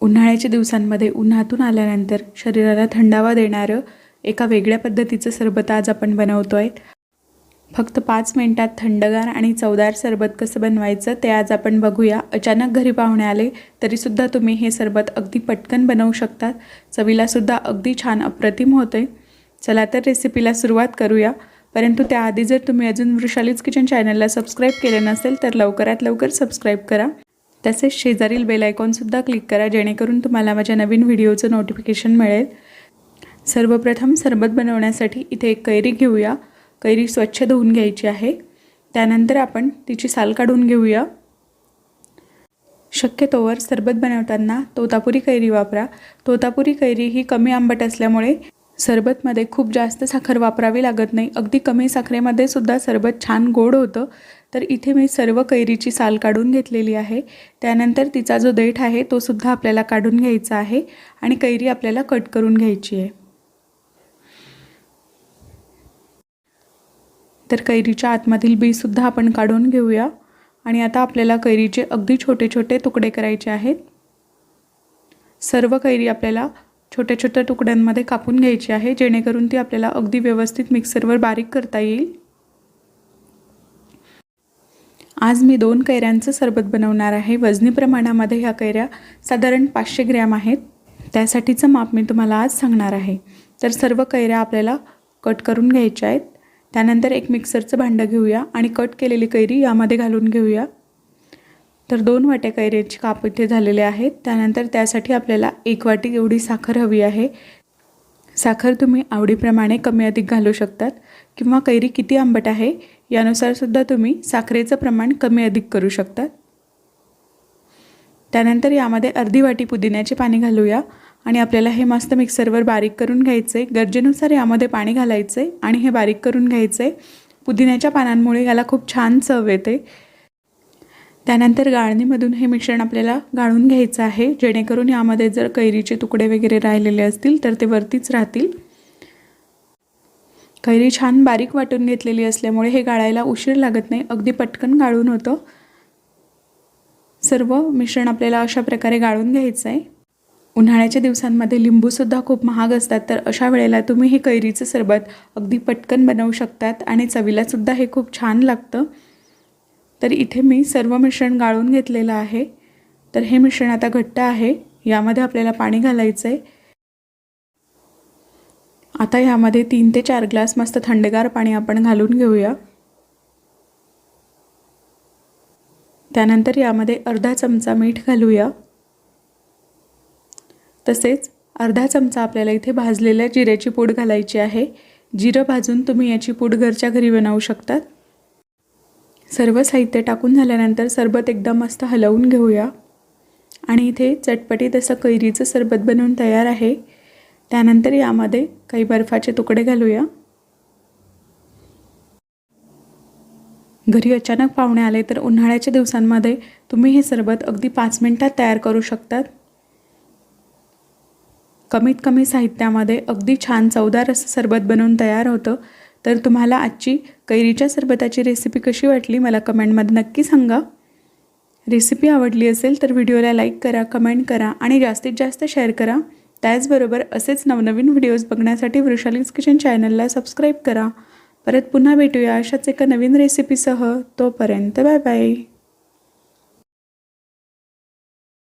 उन्हाळ्याच्या दिवसांमध्ये उन्हातून आल्यानंतर शरीराला थंडावा देणारं एका वेगळ्या पद्धतीचं सरबत आज आपण बनवतो आहे फक्त पाच मिनटात थंडगार आणि चवदार सरबत कसं बनवायचं ते आज आपण बघूया. अचानक घरी पाहुणे आले तरीसुद्धा तुम्ही हे सरबत अगदी पटकन बनवू शकतात. चवीलासुद्धा अगदी छान अप्रतिम होते चला तर रेसिपीला सुरुवात करूया. परंतु त्याआधी जर तुम्ही अजून वृषालीज किचन चॅनलला सबस्क्राईब केलं नसेल तर लवकरात लवकर सबस्क्राईब करा. तसेच शेजारील बेल आयकॉनसुद्धा क्लिक करा जेणेकरून तुम्हाला माझ्या नवीन व्हिडिओचं नोटिफिकेशन मिळेल. सर्वप्रथम सरबत बनवण्यासाठी इथे एक कैरी घेऊया. कैरी स्वच्छ धुवून घ्यायची आहे. त्यानंतर आपण तिची साल काढून घेऊया. शक्यतोवर सरबत बनवताना तोतापुरी कैरी वापरा. तोतापुरी कैरी ही कमी आंबट असल्यामुळे सरबतमध्ये खूप जास्त साखर वापरावी लागत नाही. अगदी कमी साखरेमध्ये सुद्धा सरबत छान गोड होतं. तर इथे मी सर्व कैरीची साल काढून घेतलेली आहे. त्यानंतर तिचा जो देठ आहे तो सुद्धा आपल्याला काढून घ्यायचा आहे आणि कैरी आपल्याला कट करून घ्यायची आहे. तर कैरीच्या आतमधील बीसुद्धा आपण काढून घेऊया आणि आता आपल्याला कैरीचे अगदी छोटे छोटे तुकडे करायचे आहेत. सर्व कैरी आपल्याला छोट्या छोट्या तुकड्यांमध्ये कापून घ्यायची आहे जेणेकरून ती आपल्याला अगदी व्यवस्थित मिक्सरवर बारीक करता येईल. आज मी दोन कैऱ्यांचं सरबत बनवणार आहे. वजनी प्रमाणामध्ये ह्या कैऱ्या साधारण पाचशे ग्रॅम आहेत. त्यासाठीचं माप मी तुम्हाला आज सांगणार आहे. तर सर्व कैऱ्या आपल्याला कट करून घ्यायच्या आहेत. त्यानंतर एक मिक्सरचं भांडं घेऊया आणि कट केलेली कैरी यामध्ये घालून घेऊया. तर दोन वाट्या कैऱ्याची काप इथे झालेले आहेत. त्यानंतर त्यासाठी आपल्याला एक वाटी एवढी साखर हवी आहे. साखर तुम्ही आवडीप्रमाणे कमी अधिक घालू शकतात किंवा कैरी किती आंबट आहे यानुसारसुद्धा तुम्ही साखरेचं प्रमाण कमी अधिक करू शकतात. त्यानंतर यामध्ये अर्धी वाटी पुदिन्याचे पाणी घालूया आणि आपल्याला हे मस्त मिक्सरवर बारीक करून घ्यायचं. आहे गरजेनुसार यामध्ये पाणी घालायचं आहे आणि हे बारीक करून घ्यायचं. आहे पुदिन्याच्या पानांमुळे याला खूप छान चव येते. त्यानंतर गाळणीमधून हे मिश्रण आपल्याला गाळून घ्यायचं आहे. जेणेकरून यामध्ये जर कैरीचे तुकडे वगैरे राहिलेले असतील तर ते वरतीच राहतील. कैरी छान बारीक वाटून घेतलेली असल्यामुळे हे गाळायला उशीर लागत नाही. अगदी पटकन गाळून होतं. सर्व मिश्रण आपल्याला अशा प्रकारे गाळून घ्यायचं आहे उन्हाळ्याच्या दिवसांमध्ये लिंबूसुद्धा खूप महाग असतात तर अशा वेळेला तुम्ही हे कैरीचं सरबत अगदी पटकन बनवू शकतात आणि चवीलासुद्धा हे खूप छान लागतं. तर इथे मी सर्व मिश्रण गाळून घेतलेलं आहे. तर हे मिश्रण आता घट्ट आहे. यामध्ये आपल्याला पाणी घालायचं आहे आता यामध्ये तीन ते चार ग्लास मस्त थंडगार पाणी आपण घालून घेऊया. त्यानंतर यामध्ये अर्धा चमचा मीठ घालूया. तसेच अर्धा चमचा आपल्याला इथे भाजलेल्या जिऱ्याची पूड घालायची आहे. जिरं भाजून तुम्ही याची पूड घरच्या घरी बनवू शकतात. सर्व साहित्य टाकून झाल्यानंतर सरबत एकदम मस्त हलवून घेऊया. आणि इथे चटपटीत असं कैरीचं सरबत बनवून तयार आहे. त्यानंतर यामध्ये काही बर्फाचे तुकडे घालूया. घरी अचानक पाहुणे आले तर उन्हाळ्याच्या दिवसांमध्ये तुम्ही हे सरबत अगदी पाच मिनटात तयार करू शकतात. कमीत कमी साहित्यामध्ये अगदी छान चवदार असं सरबत बनवून तयार होतं. तर तुम्हाला आजची कैरीच्या सरबताची रेसिपी कशी वाटली मला कमेंटमध्ये नक्की सांगा. रेसिपी आवडली असेल तर व्हिडिओला लाईक करा कमेंट करा आणि जास्तीत जास्त शेअर करा. त्याचबरोबर असेच नवनवीन व्हिडिओज बघण्यासाठी वृषालीज किचन चॅनलला सबस्क्राईब करा. परत पुन्हा भेटूया अशाच एका नवीन रेसिपीसह तोपर्यंत बाय बाय